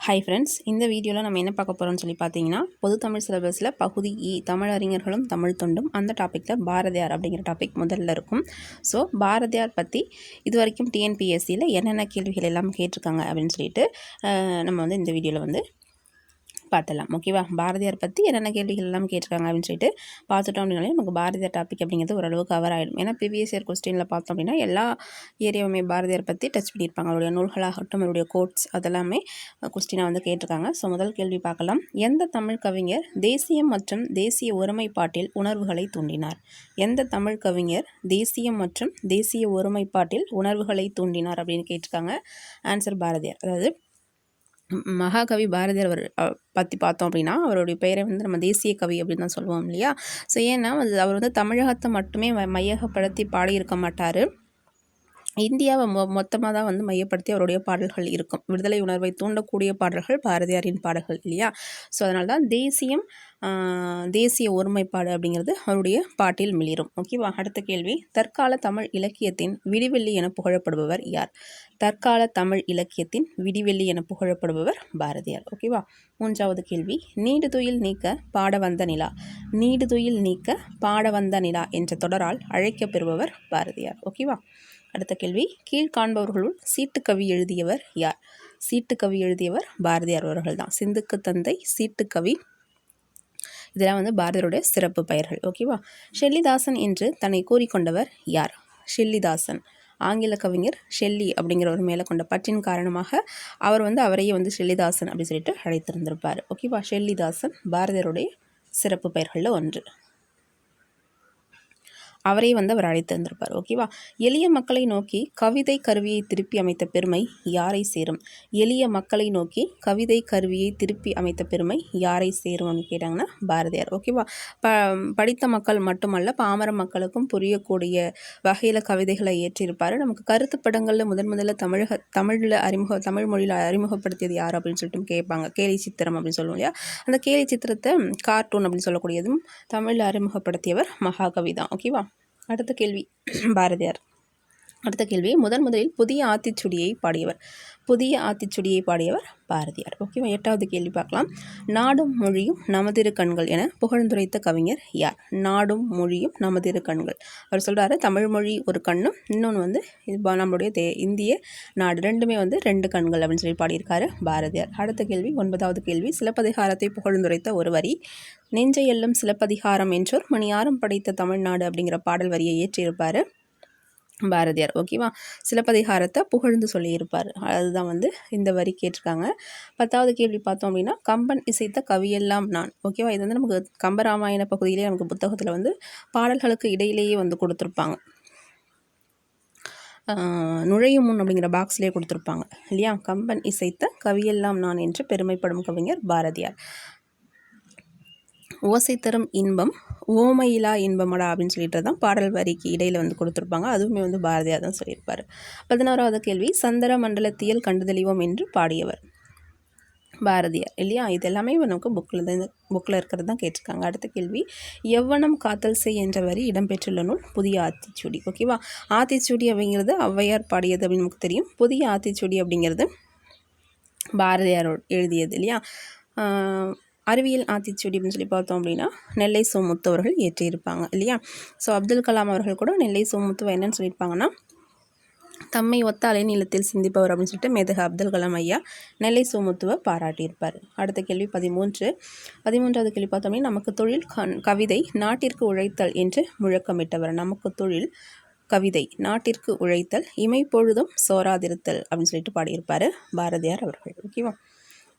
Hi friends இந்த வீடியோவில் நம்ம என்ன பார்க்க போகிறோம்னு சொல்லி பார்த்தீங்கன்னா பொது தமிழ் சிலபஸில் பகுதி இ தமிழ் அறிஞர்களும் தமிழ் தொண்டும் அந்த டாப்பிக்கில் பாரதியார் அப்படிங்கிற டாபிக் முதல்ல இருக்கும். ஸோ பாரதியார் பற்றி இது வரைக்கும் டிஎன்பிஎஸ்சியில் என்னென்ன கேள்விகள் எல்லாம் கேட்டிருக்காங்க அப்படின்னு சொல்லிட்டு நம்ம வந்து இந்த வீடியோவில் வந்து பார்த்துடலாம். ஓகேவா பாரதியார் பற்றி என்னென்ன கேள்விகள் எல்லாம் கேட்டிருக்காங்க அப்படின்னு சொல்லிட்டு பார்த்துட்டோம் அப்படின்னாலே நமக்கு பாரதியார் டாபிக் அப்படிங்கிறது ஓரளவு கவர் ஆகிடும் ஏன்னா ப்ரீவியஸ் இயர் கொஸ்டினில் பார்த்தோம் அப்படின்னா எல்லா ஏரியாவுமே பாரதியார் பற்றி டச் பண்ணியிருப்பாங்க. அவருடைய நூல்களாகட்டும் அவருடைய கோட்ஸ் அதெல்லாமே கொஸ்டினாக வந்து கேட்டிருக்காங்க. ஸோ முதல் கேள்வி பார்க்கலாம். எந்த தமிழ் கவிஞர் தேசியம் மற்றும் தேசிய ஒருமைப்பாட்டில் உணர்வுகளை தூண்டினார்? எந்த தமிழ் கவிஞர் தேசியம் மற்றும் தேசிய ஒருமைப்பாட்டில் உணர்வுகளை தூண்டினார் அப்படின்னு கேட்டிருக்காங்க. ஆன்சர் பாரதியார். அதாவது மகாகவி பாரதியார் அவர் பற்றி பார்த்தோம் அப்படின்னா அவருடைய பெயரை வந்து நம்ம தேசிய கவி அப்படின்னு தான் சொல்லுவோம் இல்லையா? ஸோ ஏன்னா அது அவர் வந்து தமிழகத்தை மட்டுமே மையகப்படுத்தி பாடியிருக்க மாட்டார். இந்தியாவை மொ மொத்தமாக தான் வந்து மையப்படுத்தி அவருடைய பாடல்கள் இருக்கும். விடுதலை உணர்வை தூண்டக்கூடிய பாடல்கள் பாரதியாரின் பாடல்கள் இல்லையா? ஸோ அதனால தான் தேசியம் தேசிய ஒருமைப்பாடு அப்படிங்கிறது அவருடைய பாட்டில் மிளிரும். ஓகேவா அடுத்த கேள்வி. தற்கால தமிழ் இலக்கியத்தின் விடிவெள்ளி என புகழப்படுபவர் யார்? தற்கால தமிழ் இலக்கியத்தின் விடிவெள்ளி என புகழப்படுபவர் பாரதியார். ஓகேவா மூன்றாவது கேள்வி. நீடுதுயில் நீக்க பாட வந்த நிலா. நீடுதுயில் நீக்க பாட வந்த நிலா என்ற தொடரால் அழைக்கப்பெறுபவர் பாரதியார். ஓகேவா அடுத்த கேள்வி. கீழ்காண்பவர்களுள் சீட்டுக்கவி எழுதியவர் யார்? சீட்டுக்கவி எழுதியவர் பாரதியார் அவர்கள் தான் சிந்துக்கு தந்தை சீட்டுக்கவி. இதெல்லாம் வந்து பாரதியருடைய சிறப்பு பெயர்கள். ஓகேவா ஷெல்லிதாசன் என்று தன்னை கூறிக்கொண்டவர் யார்? ஷெல்லிதாசன். ஆங்கில கவிஞர் ஷெல்லி அப்படிங்கிறவர் மேலே கொண்ட பற்றின் காரணமாக அவர் வந்து அவரையே வந்து ஷெல்லிதாசன் அப்படின்னு சொல்லிட்டு அழைத்திருந்திருப்பார். ஓகேவா ஷெல்லிதாசன் பாரதியருடைய சிறப்பு பெயர்களில் ஒன்று. அவரே வந்து அவர் அழைத்து வந்திருப்பார் ஓகேவா எளிய மக்களை நோக்கி கவிதை கருவியை திருப்பி அமைத்த பெருமை யாரை சேரும்? எளிய மக்களை நோக்கி கவிதை கருவியை திருப்பி அமைத்த பெருமை யாரை சேரும்னு கேட்டாங்கன்னா பாரதியார் ஓகேவா ப படித்த மக்கள் மட்டுமல்ல பாமர மக்களுக்கும் புரியக்கூடிய வகையில் கவிதைகளை ஏற்றியிருப்பார் நமக்கு கருத்து படங்களில் முதன் முதல்ல தமிழக தமிழில் அறிமுக தமிழ் மொழியில் அறிமுகப்படுத்தியது யார் அப்படின்னு சொல்லிட்டு கேட்பாங்க. கேலி சித்திரம் அப்படின்னு சொல்லுவோம் இல்லையா? அந்த கேலி சித்திரத்தை கார்ட்டூன் அப்படின்னு சொல்லக்கூடியதும் தமிழில் அறிமுகப்படுத்தியவர் மகாகவி தான் ஓகேவா அடுத்த கேள்வி பாரதியார். அடுத்த கேள்வி. முதன் முதலில் புதிய ஆத்திச்சுடியை பாடியவர். புதிய ஆத்திச்சுடியை பாடியவர் பாரதியார். ஓகேவா எட்டாவது கேள்வி பார்க்கலாம். நாடும் மொழியும் நமதிரு கண்கள் என புகழ்ந்துரைத்த கவிஞர் யார்? நாடும் மொழியும் நமதிரு கண்கள். அவர் சொல்கிறாரு தமிழ் மொழி ஒரு கண்ணும் இன்னொன்று வந்து இது நம்மளுடைய தே இந்திய நாடு ரெண்டுமே வந்து ரெண்டு கண்கள் அப்படின்னு சொல்லி பாடியிருக்காரு பாரதியார். அடுத்த கேள்வி ஒன்பதாவது கேள்வி. சிலப்பதிகாரத்தை புகழ்ந்துரைத்த ஒரு வரி நெஞ்சை எல்லும் சிலப்பதிகாரம் என்றோர் மணியாரம் படைத்த தமிழ்நாடு அப்படிங்கிற பாடல் வரியை ஏற்றியிருப்பார் பாரதியார் ஓகேவா? சிலப்பதிகாரத்தை புகழ்ந்து சொல்லியிருப்பார். அதுதான் வந்து இந்த வரி கேட்டிருக்காங்க. பத்தாவது கேள்வி பார்த்தோம் அப்படின்னா கம்பன் இசைத்த கவியெல்லாம் நான் ஓகேவா? இது வந்து நமக்கு கம்பராமாயண பகுதியிலே நமக்கு புத்தகத்தில் வந்து பாடல்களுக்கு இடையிலேயே வந்து கொடுத்துருப்பாங்க. நுழையும் முன் அப்படிங்கிற பாக்ஸ்லேயே கொடுத்துருப்பாங்க இல்லையா? கம்பன் இசைத்த கவியெல்லாம் நான் என்று பெருமைப்படும் கவிஞர் பாரதியார். ஓசை தரும் இன்பம் ஓமயிலா இன்பமடா அப்படின்னு சொல்லிட்டு தான் பாடல் வரிக்கு இடையில் வந்து கொடுத்துருப்பாங்க. அதுவுமே வந்து பாரதியார் தான் சொல்லியிருப்பார். பதினோராவது கேள்வி சந்திர மண்டலத்தியல் கண்டுதெளிவோம் என்று பாடியவர். பாரதியார் இல்லையா? இது எல்லாமே நமக்கு புக்கில் தான் புக்கில் இருக்கிறது தான் கேட்டிருக்காங்க. அடுத்த கேள்வி எவ்வனம் காத்தல் செய் என்ற வரி இடம்பெற்றுள்ள நூல் புதிய ஆத்திச்சூடி ஓகேவா ஆத்திச்சூடி அப்படிங்கிறது ஔவையார் பாடியது அப்படின்னு நமக்கு தெரியும். புதிய ஆத்திச்சூடி அப்படிங்கிறது பாரதியார் எழுதியது இல்லையா? அறிவியல் ஆத்திச்சூடி அப்படின்னு சொல்லி பார்த்தோம் அப்படின்னா நெல்லை சோமுத்து அவர்கள் இயற்றியிருப்பாங்க இல்லையா? ஸோ அப்துல் கலாம் அவர்கள் கூட நெல்லை சோமுத்துவை என்னன்னு சொல்லியிருப்பாங்கன்னா தம்மை ஒத்த அலைநீளத்தில் சிந்திப்பவர் அப்படின்னு சொல்லிட்டு மேதக அப்துல் கலாம் ஐயா நெல்லை சோமுத்துவை பாராட்டியிருப்பார். அடுத்த கேள்வி பதிமூன்று. பதிமூன்றாவது கேள்வி பார்த்தோம் அப்படின்னா நமக்கு தொழில் கண் கவிதை நாட்டிற்கு உழைத்தல் என்று முழக்கமிட்டவர். நமக்கு தொழில் கவிதை நாட்டிற்கு உழைத்தல் இமைப்பொழுதும் சோராதிருத்தல் அப்படின்னு சொல்லிட்டு பாடியிருப்பார் பாரதியார் அவர்கள். ஓகேவா?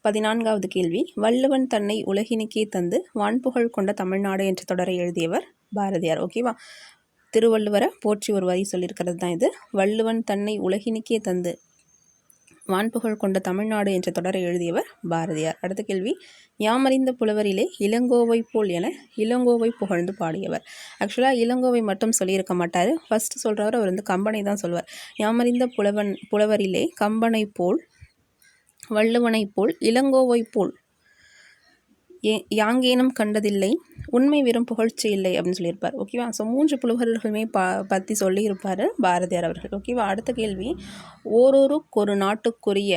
பதினான்காவது கேள்வி. வள்ளுவன் தன்னை உலகினுக்கே தந்து வான்புகழ் கொண்ட தமிழ்நாடு என்ற தொடரை எழுதியவர் பாரதியார். ஓகேவா திருவள்ளுவரை போற்றி ஒரு வரி சொல்லியிருக்கிறது தான் இது. வள்ளுவன் தன்னை உலகினுக்கே தந்து வான்புகழ் கொண்ட தமிழ்நாடு என்ற தொடரை எழுதியவர் பாரதியார். அடுத்த கேள்வி. யாமறிந்த புலவரிலே இளங்கோவை போல் என இளங்கோவை புகழ்ந்து பாடியவர். ஆக்சுவலாக இளங்கோவை மட்டும் சொல்லியிருக்க மாட்டார். ஃபஸ்ட்டு சொல்கிறவர் அவர் வந்து கம்பனை தான் சொல்வார். யாமறிந்த புலவன் புலவரிலே கம்பனை போல் வள்ளுவனைப் போல் இளங்கோவைப் போல் ஏ யாங்கேனும் கண்டதில்லை. உண்மை வெறும் புகழ்ச்சி இல்லை அப்படின்னு சொல்லியிருப்பார். ஓகேவா? ஸோ மூன்று புலவர்களுமே ப பற்றி சொல்லியிருப்பார் பாரதியார் அவர்கள். ஓகேவா? அடுத்த கேள்வி. ஓரொருக்கொரு ஒரு நாட்டுக்குரிய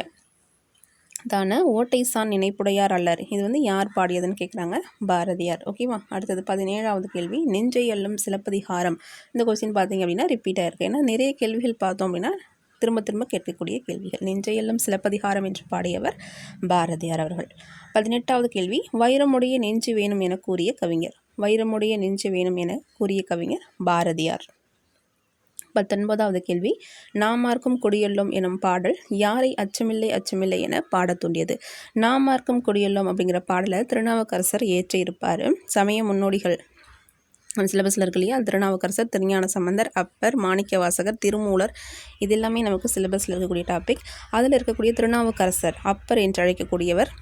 தான ஓட்டைசான் நினைப்புடையார் அல்லர். இது வந்து யார் பாடியதுன்னு கேட்குறாங்க பாரதியார். ஓகேவா? அடுத்தது பதினேழாவது கேள்வி. நெஞ்சை அல்லும் சிலப்பதிகாரம். இந்த கொஸ்டின் பார்த்தீங்க அப்படின்னா ரிப்பீட் ஆயிருக்கு ஏன்னா நிறைய கேள்விகள் பார்த்தோம் அப்படின்னா திரும்ப திரும்ப கேட்கக்கூடிய கேள்விகள். நெஞ்சையெல்லாம் சிலப்பதிகாரம் என்று பாடியவர் பாரதியார் அவர்கள். பதினெட்டாவது கேள்வி. வைரமுடைய நெஞ்சு வேணும் என கூறிய கவிஞர். வைரமுடைய நெஞ்சு வேணும் என கூறிய கவிஞர் பாரதியார். பத்தொன்பதாவது கேள்வி. நாமார்க்கும் குடியெல்லும் எனும் பாடல் யாரை அச்சமில்லை அச்சமில்லை என பாட தூண்டியது. நாமார்க்கும் குடியெல்லும் அப்படிங்கிற பாடலை திருநாவுக்கரசர் ஏற்றியிருப்பார் சமய முன்னோடிகள் சிலபஸில் இருக்கு இல்லையா? திருநாவுக்கரசர் திருஞான சம்பந்தர் அப்பர் மாணிக்க வாசகர் திருமூலர். இது எல்லாமே நமக்கு சிலபஸில் இருக்கக்கூடிய டாபிக் அதில் இருக்கக்கூடிய திருநாவுக்கரசர் அப்பர் என்று அழைக்கக்கூடியவர்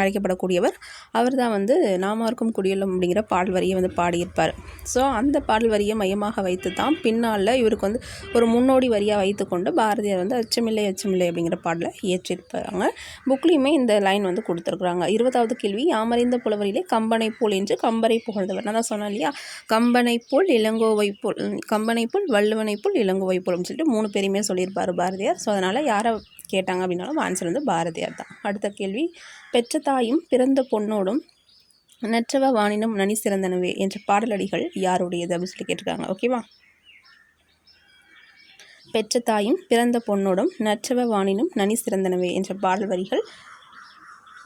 அழைக்கப்படக்கூடியவர் அவர் தான் வந்து நாமார்க்கும் குடியலும் அப்படிங்கிற பாடல் வரியை வந்து பாடியிருப்பார். ஸோ அந்த பாடல் வரியை மையமாக வைத்து தான் பின்னால் இவருக்கு வந்து ஒரு முன்னோடி வரியாக வைத்துக்கொண்டு பாரதியார் வந்து அச்சமில்லை அச்சமில்லை அப்படிங்கிற பாடலை இயற்றியிருப்பாங்க. புக்லேயுமே இந்த லைன் வந்து கொடுத்துருக்குறாங்க. இருபதாவது கேள்வி யாமறிந்த புலவரிலே கம்பனை போல் என்று கம்பரை புகழ்ந்தவர். நான் தான் சொன்னேன் இல்லையா? கம்பனை போல் இளங்கோவை போல் கம்பனை போல் வள்ளுவனை போல் இளங்கோவை போல்னு சொல்லிட்டு மூணு பேருமே சொல்லியிருப்பார் பாரதியார். ஸோ அதனால் யாரை கேட்டாங்க அப்படின்னாலும் ஆன்சர் வந்து பாரதியார் தான். அடுத்த கேள்வி பெற்ற தாயும் பிறந்த பொண்ணோடும் நற்றவ வானினும் நனி சிறந்தனவே என்ற பாடலடிகள் யாருடையது அப்படின்னு சொல்லி கேட்டிருக்காங்க. ஓகேவா பெற்ற தாயும் பிறந்த பொண்ணோடும் நற்றவ வானினும் நனி சிறந்தனவே என்ற பாடல் வரிகள்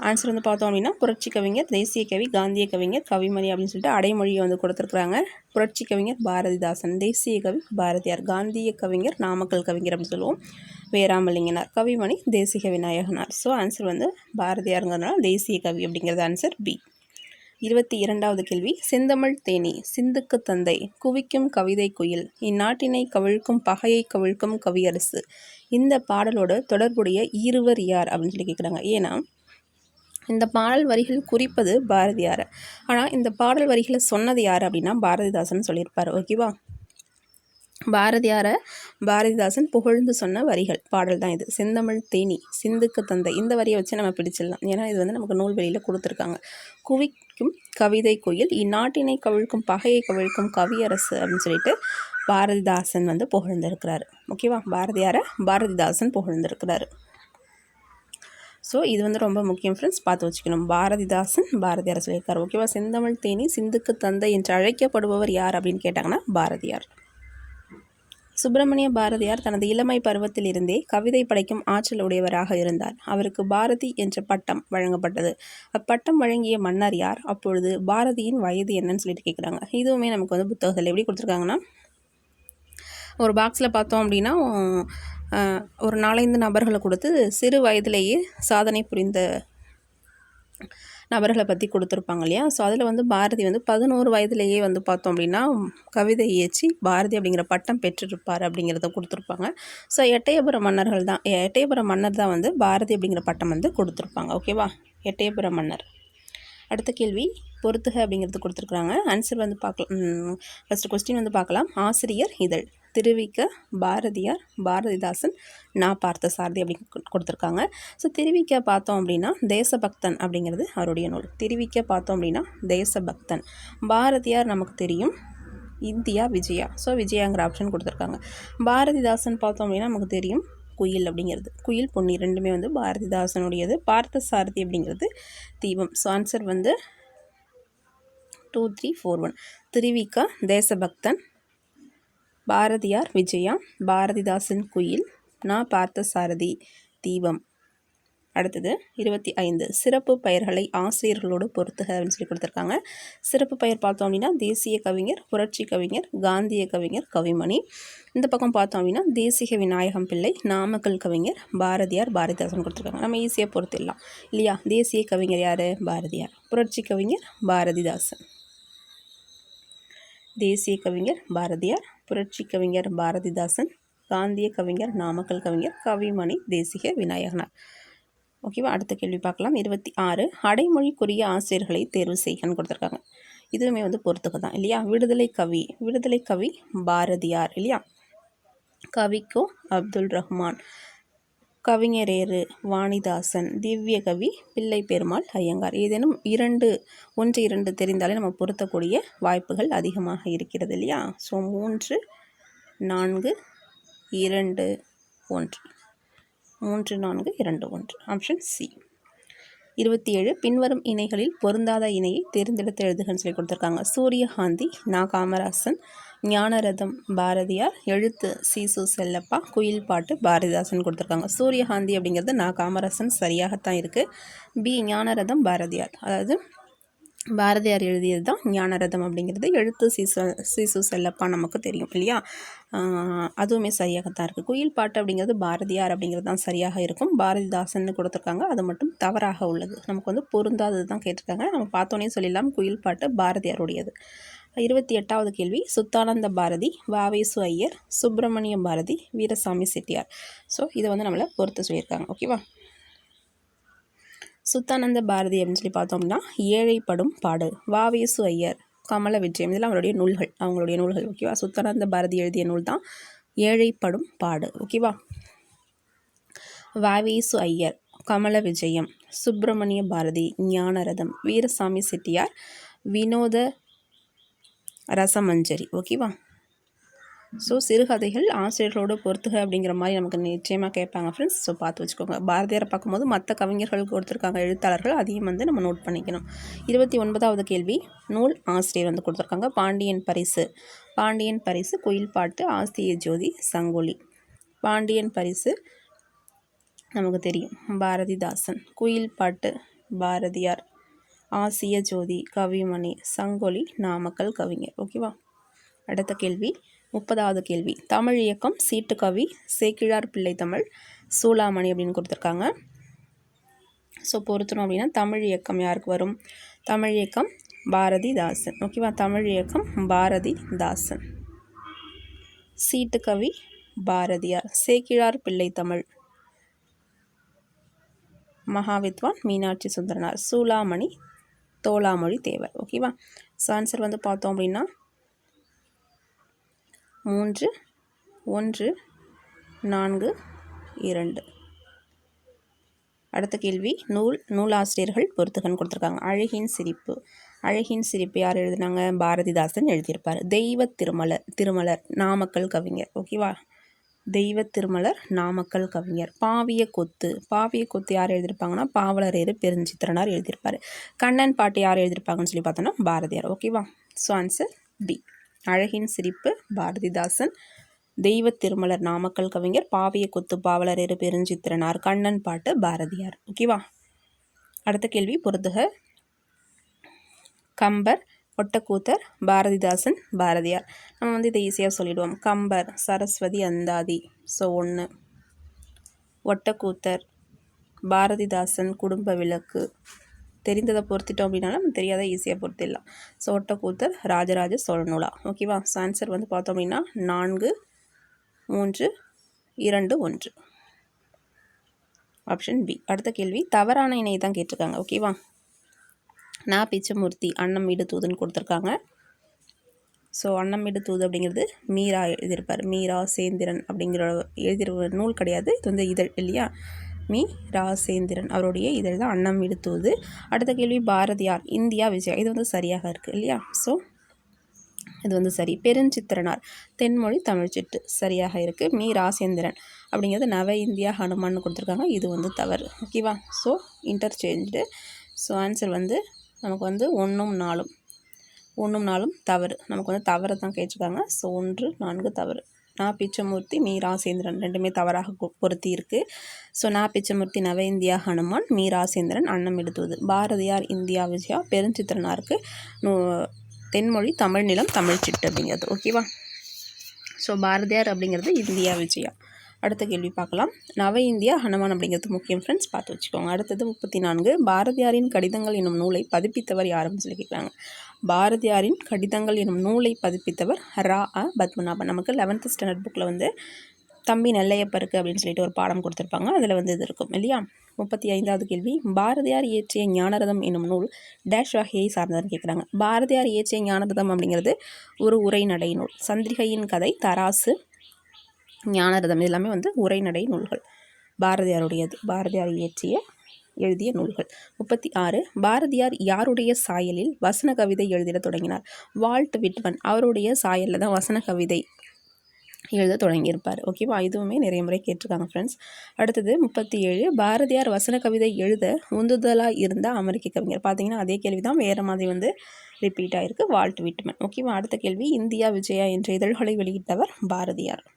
ஆன்சர் வந்து பார்த்தோம் அப்படின்னா புரட்சி கவிஞர் தேசிய கவி காந்திய கவிஞர் கவிமணி அப்படின்னு சொல்லிட்டு அடைமொழியை வந்து கொடுத்துருக்குறாங்க. புரட்சி கவிஞர் பாரதிதாசன் தேசிய கவி பாரதியார் காந்திய கவிஞர் நாமக்கல் கவிஞர் அப்படின்னு சொல்லுவோம். வேராமலிங்கனார் கவிமணி தேசிக விநாயகனார் ஸோ ஆன்சர் வந்து பாரதியாருங்கிறதுனால தேசிய கவி அப்படிங்கிறது ஆன்சர் பி இருபத்தி இரண்டாவது கேள்வி. செந்தமிழ் தேனி சிந்துக்கு தந்தை குவிக்கும் கவிதை குயில் இந்நாட்டினை கவிழ்க்கும் பகையை கவிழ்க்கும் கவியரசு. இந்த பாடலோடு தொடர்புடைய இருவர் யார் அப்படின்னு சொல்லி கேட்குறாங்க. ஏன்னா இந்த பாடல் வரிகள் குறிப்பது பாரதியார். ஆனால் இந்த பாடல் வரிகளை சொன்னது யார் அப்படின்னா பாரதிதாசன் சொல்லியிருப்பார். ஓகேவா பாரதியாரை பாரதிதாசன் புகழ்ந்து சொன்ன வரிகள் பாடல் தான் இது. செந்தமிழ் தேனி சிந்துக்கு தந்தை இந்த வரியை வச்சு நம்ம பிடிச்சிடலாம். ஏன்னா இது வந்து நமக்கு நூல் வெளியில் கொடுத்துருக்காங்க. குவிக்கும் கவிதை கோயில் இந்நாட்டினை கவிழ்க்கும் பகையை கவிழ்க்கும் கவியரசு அப்படின்னு சொல்லிட்டு பாரதிதாசன் வந்து புகழ்ந்திருக்கிறாரு. ஓகேவா பாரதியாரை பாரதிதாசன் புகழ்ந்திருக்கிறாரு. ஸோ இது வந்து ரொம்ப முக்கியம் ஃப்ரெண்ட்ஸ் பார்த்து வச்சுக்கணும். பாரதிதாசன் பாரதியார் சொல்லியிருக்கார் ஓகேவா செந்தமிழ் தேனி சிந்துக்கு தந்தை என்று அழைக்கப்படுபவர் யார் அப்படின்னு கேட்டாங்கன்னா பாரதியார். சுப்பிரமணிய பாரதியார் தனது இளமை பருவத்தில் இருந்தே கவிதை படைக்கும் ஆற்றல் உடையவராக இருந்தார். அவருக்கு பாரதி என்ற பட்டம் வழங்கப்பட்டது. அப்பட்டம் வழங்கிய மன்னர் யார்? அப்பொழுது பாரதியின் வயது என்னன்னு சொல்லிட்டு கேட்குறாங்க இதுவுமே நமக்கு வந்து புத்தகத்தில் எப்படி கொடுத்துருக்காங்கன்னா ஒரு பாக்ஸில் பார்த்தோம் அப்படின்னா ஒரு நாலந்து நபர்களை கொடுத்து சிறு வயதிலேயே சாதனை புரிந்த நபர்களை பற்றி கொடுத்துருப்பாங்க இல்லையா? ஸோ அதில் வந்து பாரதி வந்து பதினோரு வயதிலேயே வந்து பார்த்தோம் அப்படின்னா கவிதை இயற்றி பாரதி அப்படிங்கிற பட்டம் பெற்றிருப்பார் அப்படிங்கிறத கொடுத்துருப்பாங்க. ஸோ எட்டயபுர மன்னர்கள் தான் எட்டயபுர மன்னர் தான் வந்து பாரதி அப்படிங்கிற பட்டம் வந்து கொடுத்துருப்பாங்க. ஓகேவா எட்டயபுர மன்னர். அடுத்த கேள்வி பொறுத்துக அப்படிங்கிறது கொடுத்துருக்குறாங்க. ஆன்சர் வந்து பார்க்கலாம் ஃபஸ்ட்டு கொஸ்டின் வந்து பார்க்கலாம். ஆசிரியர் இதழ். திருவிக்க பாரதியார் பாரதிதாசன் நான் பார்த்த சாரதி அப்படின்னு கொடுத்துருக்காங்க. ஸோ திருவிக்க பார்த்தோம் அப்படின்னா தேசபக்தன் அப்படிங்கிறது அவருடைய நூல். திருவிக்க பார்த்தோம் அப்படின்னா தேசபக்தன். பாரதியார் நமக்கு தெரியும் இந்தியா விஜயா. ஸோ விஜயாங்கிற ஆப்ஷன் கொடுத்துருக்காங்க. பாரதிதாசன் பார்த்தோம் அப்படின்னா நமக்கு தெரியும் குயில் அப்படிங்கிறது. குயில் பொன்னி ரெண்டுமே வந்து பாரதிதாசனுடையது. பார்த்த சாரதி அப்படிங்கிறது தீபம். ஸோ ஆன்சர் வந்து two three four one Thiruvika Desabhakthan Bharathiyar Vijaya Bharathidasan Kuyil நான் பார்த்த சாரதி தீபம். அடுத்தது இருபத்தி ஐந்து சிறப்பு பெயர்களை ஆசிரியர்களோடு பொறுத்துக அப்படின்னு சொல்லி கொடுத்துருக்காங்க. சிறப்பு பெயர் பார்த்தோம் அப்படின்னா தேசிய கவிஞர் புரட்சி கவிஞர் காந்திய கவிஞர் கவிமணி. இந்த பக்கம் பார்த்தோம் அப்படின்னா தேசிக விநாயகம் பிள்ளை நாமக்கல் கவிஞர் பாரதியார் பாரதிதாசன் கொடுத்துருக்காங்க. நம்ம ஈஸியாக பொறுத்திடலாம் இல்லையா? தேசிய கவிஞர் யார்? பாரதியார். புரட்சி கவிஞர் பாரதிதாசன். தேசிய கவிஞர் பாரதியார் புரட்சி கவிஞர் பாரதிதாசன் காந்திய கவிஞர் நாமக்கல் கவிஞர் கவிமணி தேசிக விநாயகனார். ஓகேவா? அடுத்த கேள்வி பார்க்கலாம். இருபத்தி ஆறு. அடைமொழிக்குரிய ஆசிரியர்களை தேர்வு செய்கன்னு கொடுத்துருக்காங்க. இதுவுமே வந்து பொறுத்துக்க தான் இல்லையா? விடுதலை கவி விடுதலை கவி பாரதியார் இல்லையா? கவிக்கோ அப்துல் ரஹ்மான். கவிஞரேறு வாணிதாசன் திவ்ய கவி பிள்ளை பெருமாள் ஐயங்கார் ஏதேனும் இரண்டு ஒன்று இரண்டு தெரிந்தாலே நம்ம பொருத்தக்கூடிய வாய்ப்புகள் அதிகமாக இருக்கிறது இல்லையா? ஸோ மூன்று நான்கு இரண்டு ஒன்று. மூன்று நான்கு இரண்டு ஒன்று. Option C. இருபத்தி ஏழு பின்வரும் இணைகளில் பொருந்தாத இணையை தேர்ந்தெடுத்து எழுதுகன்னு சொல்லி கொடுத்துருக்காங்க. சூரியகாந்தி நா காமராசன் ஞானரதம் பாரதியார் எழுத்து சீசு செல்லப்பா குயில் பாட்டு பாரதிதாசன் கொடுத்துருக்காங்க. சூரியகாந்தி அப்படிங்கிறது நா காமராசன் சரியாகத்தான் இருக்குது பி ஞானரதம் பாரதியார். அதாவது பாரதியார் எழுதியது தான் ஞானரதம் அப்படிங்கிறது. எழுத்து சீசு சீசு செல்லப்பா நமக்கு தெரியும் இல்லையா? அதுவுமே சரியாக தான் இருக்குது குயில் பாட்டு அப்படிங்கிறது பாரதியார் அப்படிங்கிறது தான் சரியாக இருக்கும். பாரதிதாசன் கொடுத்துருக்காங்க. அது மட்டும் தவறாக உள்ளது. நமக்கு வந்து பொருந்தாதது தான் கேட்டிருக்காங்க. நம்ம பார்த்தோன்னே சொல்லிடலாம். குயில் பாட்டு பாரதியாருடையது. இருபத்தி எட்டாவது கேள்வி. சுத்தானந்த பாரதி வாவேசு ஐயர் சுப்பிரமணிய பாரதி வீரசாமி செட்டியார். ஸோ இதை வந்து நம்மளை பொறுத்து சொல்லியிருக்காங்க. ஓகேவா சுத்தானந்த பாரதி அப்படின்னு சொல்லி பார்த்தோம்னா ஏழைப்படும் பாடு. வாவேசு ஐயர் கமல விஜயம். இதெல்லாம் அவருடைய நூல்கள். அவங்களுடைய நூல்கள் ஓகேவா சுத்தானந்த பாரதி எழுதிய நூல் தான் ஏழைப்படும் பாடு ஓகேவா வாவேசு ஐயர் கமல விஜயம் சுப்பிரமணிய பாரதி ஞானரதம் வீரசாமி செட்டியார் வினோத ரசமஞ்சரி ஓகேவா ஸோ சிறுகதைகள் ஆசிரியர்களோடு பொறுத்துக அப்படிங்கிற மாதிரி நமக்கு நிச்சயமாக கேட்பாங்க ஃப்ரெண்ட்ஸ் ஸோ பார்த்து வச்சுக்கோங்க. பாரதியாரை பார்க்கும்போது மற்ற கவிஞர்களுக்கு கொடுத்துருக்காங்க எழுத்தாளர்கள் அதையும் வந்து நம்ம நோட் பண்ணிக்கணும். இருபத்தி ஒன்பதாவது கேள்வி. நூல் ஆசிரியர் வந்து கொடுத்துருக்காங்க பாண்டியன் பரிசு. பாண்டியன் பரிசு குயில் பாட்டு ஆசிரிய ஜோதி சங்கொலி. பாண்டியன் பரிசு நமக்கு தெரியும். பாரதிதாசன். குயில் பாட்டு பாரதியார். ஆசிய ஜோதி கவிமணி சங்கொலி நாமக்கல் கவிஞர். ஓகேவா அடுத்த கேள்வி. முப்பதாவது கேள்வி. தமிழ் இயக்கம் சீட்டுக்கவி சேக்கிழார் பிள்ளை தமிழ் சூளாமணி அப்படின்னு கொடுத்துருக்காங்க. ஸோ பொருத்தணும் அப்படின்னா தமிழ் இயக்கம் யாருக்கு வரும்? தமிழ் இயக்கம் பாரதிதாசன் ஓகேவா? தமிழ் இயக்கம் பாரதிதாசன் சீட்டுக்கவி பாரதியார். சேக்கிழார் பிள்ளை தமிழ். மகாவித்வான் மீனாட்சி சுந்தரனார். சூளாமணி தோளாமொழி தேவர். ஓகேவா? ஸோ ஆன்சர் வந்து பார்த்தோம் அப்படின்னா மூன்று ஒன்று நான்கு இரண்டு. அடுத்த கேள்வி நூல் நூலாசிரியர்கள் பொறுத்துகன்னு கொடுத்துருக்காங்க. அழகின் சிரிப்பு. அழகின் சிரிப்பு யார் எழுதினாங்க? பாரதிதாசன் எழுதியிருப்பார். தெய்வ திருமலர் திருமலர் நாமக்கல் கவிஞர். ஓகேவா தெய்வ திருமலர் நாமக்கல் கவிஞர். பாவிய கொத்து. பாவிய கொத்து யார் எழுதியிருப்பாங்கன்னா? பாவலரேறு பெருஞ்சித்திரனார் எழுதியிருப்பார். கண்ணன் பாட்டு யார் எழுதியிருப்பாங்கன்னு சொல்லி பார்த்தோன்னா பாரதியார். ஓகேவா ஸோ ஆன்சர் பி அழகின் சிரிப்பு பாரதிதாசன் தெய்வ திருமலர் நாமக்கல் கவிஞர் பாவிய கொத்து பாவலர் இரு பெருஞ்சித்திரனார் கண்ணன் பாட்டு பாரதியார். ஓகேவா அடுத்த கேள்வி பொறுத்துக கம்பர் ஒட்டக்கூத்தர் பாரதிதாசன் பாரதியார். நம்ம வந்து இதை ஈஸியாக சொல்லிடுவோம். கம்பர் சரஸ்வதி அந்தாதி. ஸோ ஒன்று ஒட்டக்கூத்தர் பாரதிதாசன் குடும்ப விளக்கு. தெரிந்ததை பொறுத்திட்டோம் அப்படின்னா நம்ம தெரியாத ஈஸியாக பொறுத்திடலாம். ஸோ ஒட்டக்கூத்தர் ராஜராஜ சோழநூலா ஓகேவா ஸோ ஆன்சர் வந்து பார்த்தோம் அப்படின்னா நான்கு மூன்று இரண்டு ஒன்று. ஆப்ஷன் பி அடுத்த கேள்வி தவறான இணையை தான் கேட்டிருக்காங்க. ஓகேவா நான் பிச்சமூர்த்தி அன்னம் வீடு தூதுன்னு கொடுத்துருக்காங்க. ஸோ அன்னம் வீடு தூது அப்படிங்கிறது மீரா எழுதியிருப்பார். மீரா சேந்திரன் அப்படிங்கிற எழுதியிருக்க நூல் கிடையாது. இது வந்து இதழ் இல்லையா? மீ ராசேந்திரன் அவருடைய இதழ் தான் அன்னம் விடுத்துவது அடுத்த கேள்வி பாரதியார் இந்தியா விஜயா. இது வந்து சரியாக இருக்குது இல்லையா? ஸோ இது வந்து சரி. பெருஞ்சித்திரனார் தென்மொழி தமிழ்ச்சிட்டு சரியாக இருக்குது மீ. ராசேந்திரன் அப்படிங்கிறது நவ இந்தியா ஹனுமான் கொடுத்துருக்காங்க. இது வந்து தவறு. ஓகேவா ஸோ இன்டர்சேஞ்சு ஸோ ஆன்சர் வந்து நமக்கு வந்து ஒன்றும் நாலும் ஒன்றும் நாளும் தவறு. நமக்கு வந்து தவறு தான் கேட்டிருக்காங்க. ஸோ ஒன்று நான்கு தவறு. நான் பிச்சமூர்த்தி மீராசேந்திரன் ரெண்டுமே தவறாக பொருத்தி இருக்குது ஸோ நான் பிச்சமூர்த்தி நவ இந்தியா ஹனுமான் மீராசேந்திரன் அன்னம் எடுத்துவது பாரதியார் இந்தியா விஜயா பெருஞ்சித்திரனாருக்கு தென்மொழி தமிழ் நிலம் தமிழ் சிட்டு அப்படிங்கிறது. ஓகேவா ஸோ பாரதியார் அப்படிங்கிறது இந்தியா விஜயா. அடுத்த கேள்வி பார்க்கலாம். நவ இந்தியா ஹனுமான் அப்படிங்கிறது முக்கியம் ஃப்ரெண்ட்ஸ் பார்த்து வச்சுக்கோங்க. அடுத்தது முப்பத்தி நான்கு பாரதியாரின் கடிதங்கள் என்னும் நூலை பதிப்பித்தவர் யாருன்னு சொல்லி கேட்குறாங்க. பாரதியாரின் கடிதங்கள் என்னும் நூலை பதிப்பித்தவர் ரா. அ. பத்மநாபன். நமக்கு லெவன்த்து ஸ்டாண்டர்ட் புக்கில் வந்து தம்பி நெல்லையப்பருக்கு அப்படின்னு சொல்லிட்டு ஒரு பாடம் கொடுத்துருப்பாங்க. அதில் வந்து இது இருக்கும் இல்லையா? முப்பத்தி ஐந்தாவது கேள்வி. பாரதியார் இயற்றிய ஞானரதம் என்னும் நூல் டேஷ் வகையை சார்ந்ததுன்னு கேட்குறாங்க. பாரதியார் இயற்றிய ஞானரதம் அப்படிங்கிறது ஒரு உரைநடை நூல். சந்திரிகையின் கதை தராசு ஞானரதம். எல்லாமே வந்து உரைநடை நூல்கள். பாரதியாருடையது. பாரதியார் இயற்றிய எழுதிய நூல்கள். முப்பத்தி ஆறு பாரதியார் யாருடைய சாயலில் வசன கவிதை எழுதிட தொடங்கினார்? வால்ட் விட்வன் அவருடைய சாயலில் தான் வசன கவிதை எழுத தொடங்கியிருப்பார். ஓகேவா? இதுவுமே நிறைய முறை கேட்டிருக்காங்க ஃப்ரெண்ட்ஸ் அடுத்தது முப்பத்தி ஏழு பாரதியார் வசன கவிதை எழுத உந்துதலாக இருந்த அமெரிக்க கவிஞர். பார்த்தீங்கன்னா அதே கேள்வி தான் வேறு மாதிரி வந்து ரிப்பீட் ஆகிருக்கு வால்ட் விட்மன். ஓகேவா? அடுத்த கேள்வி. இந்தியா விஜயா என்ற இதழ்களை வெளியிட்டவர் பாரதியார்.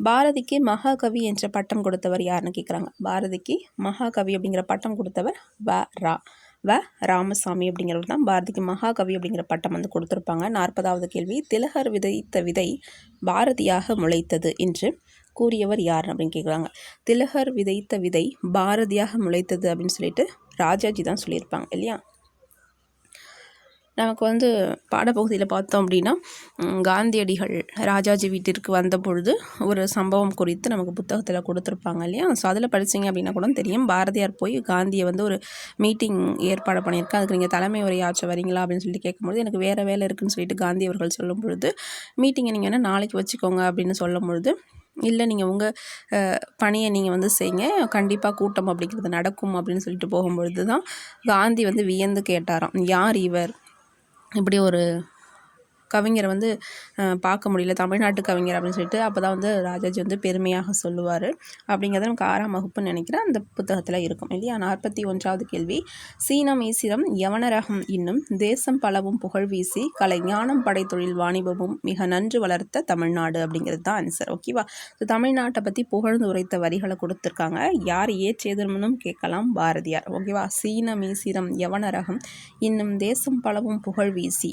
பாரதிக்கு மகாகவி என்ற பட்டம் கொடுத்தவர் யாருன்னு கேட்குறாங்க பாரதிக்கு மகாகவி அப்படிங்கிற பட்டம் கொடுத்தவர் வ ரா. வ ராமசாமி அப்படிங்கிறவர் தான் பாரதிக்கு மகாகவி அப்படிங்கிற பட்டம் வந்து கொடுத்துருப்பாங்க. நாற்பதாவது கேள்வி திலகர் விதைத்த விதை பாரதியாக முளைத்தது என்று கூறியவர் யார் அப்படின்னு கேட்குறாங்க திலகர் விதைத்த விதை பாரதியாக முளைத்தது அப்படின்னு சொல்லிட்டு ராஜாஜி தான் சொல்லியிருப்பாங்க இல்லையா? நமக்கு வந்து பாடப்பகுதியில் பார்த்தோம் அப்படின்னா காந்தியடிகள் ராஜாஜி வீட்டிற்கு வந்த பொழுது ஒரு சம்பவம் குறித்து நமக்கு புத்தகத்தில் கொடுத்துருப்பாங்க இல்லையா? ஸோ அதில் படித்தீங்க அப்படின்னா கூட தெரியும். பாரதியார் போய் காந்தியை வந்து ஒரு மீட்டிங் ஏற்பாடு பண்ணியிருக்கேன் அதுக்கு நீங்கள் தலைமை உரையாற்ற வரீங்களா அப்படின்னு சொல்லிட்டு கேட்கும்பொழுது எனக்கு வேறு வேலை இருக்குதுன்னு சொல்லிட்டு காந்தி அவர்கள் சொல்லும் பொழுது மீட்டிங்கை நீங்கள் வேணால் நாளைக்கு வச்சுக்கோங்க அப்படின்னு சொல்லும் பொழுது இல்லை நீங்கள் உங்கள் பணியை நீங்கள் வந்து செய்யுங்க கண்டிப்பாக கூட்டம் அப்படிங்கிறது நடக்கும் அப்படின்னு சொல்லிட்டு போகும்பொழுது தான் காந்தி வந்து வியந்து கேட்டாராம். யார் இவர்? இப்படி ஒரு கவிஞரை வந்து பார்க்க முடியல. தமிழ்நாட்டு கவிஞர் அப்படின்னு சொல்லிட்டு அப்போ தான் வந்து ராஜாஜி வந்து பெருமையாக சொல்லுவார். அப்படிங்கிறத நமக்கு ஆறாம் வகுப்புன்னு நினைக்கிறேன். அந்த புத்தகத்தில் இருக்கும். இல்லையா? நாற்பத்தி ஒன்றாவது கேள்வி. சீனம் ஈசிரம் யவனரகம் இன்னும் தேசம் பலவும் புகழ் வீசி கலை ஞானம் படைத்தொழில் வாணிபமும் மிக நன்று வளர்த்த தமிழ்நாடு அப்படிங்கிறது தான் ஆன்சர் ஓகேவா தமிழ்நாட்டை பற்றி புகழ்ந்து உரைத்த வரிகளை கொடுத்துருக்காங்க. யார் ஏற்றேதர்மனும் கேட்கலாம் பாரதியார். ஓகேவா சீனம் ஈசிரம் யவனரகம் இன்னும் தேசம் பலவும் புகழ் வீசி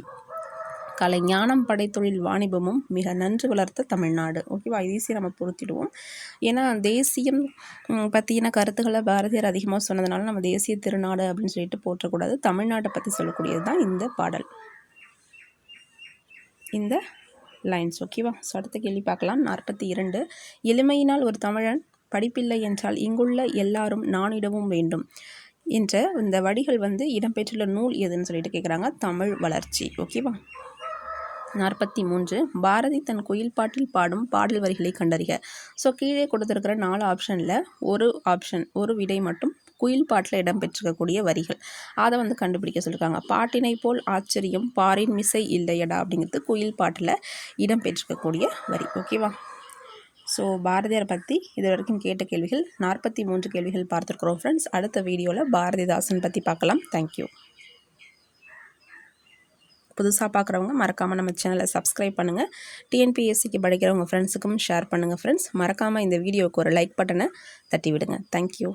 கலை ஞானம் படைத்தொழில் வாணிபமும் மிக நன்று வளர்த்த தமிழ்நாடு. ஓகேவா ஈஸியாக நம்ம பொருத்திடுவோம். ஏன்னா தேசியம் பற்றின கருத்துக்களை பாரதியார் அதிகமாக சொன்னதுனால நம்ம தேசிய திருநாடு அப்படின்னு சொல்லிட்டு போற்றக்கூடாது. தமிழ்நாட்டை பற்றி சொல்லக்கூடியது தான் இந்த பாடல். இந்த லைன்ஸ் ஓகேவா ஸோ அடுத்த கேள்வி பார்க்கலாம். நாற்பத்தி இரண்டு. எளிமையினால் ஒரு தமிழன் படிப்பில்லை என்றால் இங்குள்ள எல்லாரும் நானிடவும் வேண்டும் என்ற இந்த வடிகள் வந்து இடம்பெற்றுள்ள நூல் எதுன்னு சொல்லிட்டு கேட்குறாங்க தமிழ் வளர்ச்சி. ஓகேவா நாற்பத்தி மூன்று. பாரதி தன் குயில் பாட்டில் பாடும் பாடல் வரிகளை கண்டறிக. ஸோ கீழே கொடுத்துருக்கிற நாலு ஆப்ஷனில் ஒரு ஆப்ஷன் ஒரு விடை மட்டும் குயில் பாட்டில் இடம்பெற்றிருக்கக்கூடிய வரிகள். அதை வந்து கண்டுபிடிக்க சொல்லியிருக்காங்க பாட்டினை போல் ஆச்சரியம் பாரின் மிசை இல்லையடா அப்படிங்கிறது குயில் பாட்டில் இடம்பெற்றிருக்கக்கூடிய வரி. ஓகேவா ஸோ பாரதியார் பற்றி இது வரைக்கும் கேட்ட கேள்விகள் நாற்பத்தி மூன்று கேள்விகள் பார்த்துருக்குறோம் ஃப்ரெண்ட்ஸ் அடுத்த வீடியோவில் பாரதிதாசன் பற்றி பார்க்கலாம். தேங்க்யூ புதுசாக பார்க்குறவங்க மறக்காமல் நம்ம சேனலை சப்ஸ்கிரைப் பண்ணுங்கள் டிஎன்பிஎஸ்சிக்கு படிக்கிறவங்க ஃப்ரெண்ட்ஸுக்கும் ஷேர் பண்ணுங்கள் ஃப்ரெண்ட்ஸ் மறக்காமல் இந்த வீடியோவுக்கு ஒரு லைக் பட்டனை தட்டி விடுங்க தேங்க்யூ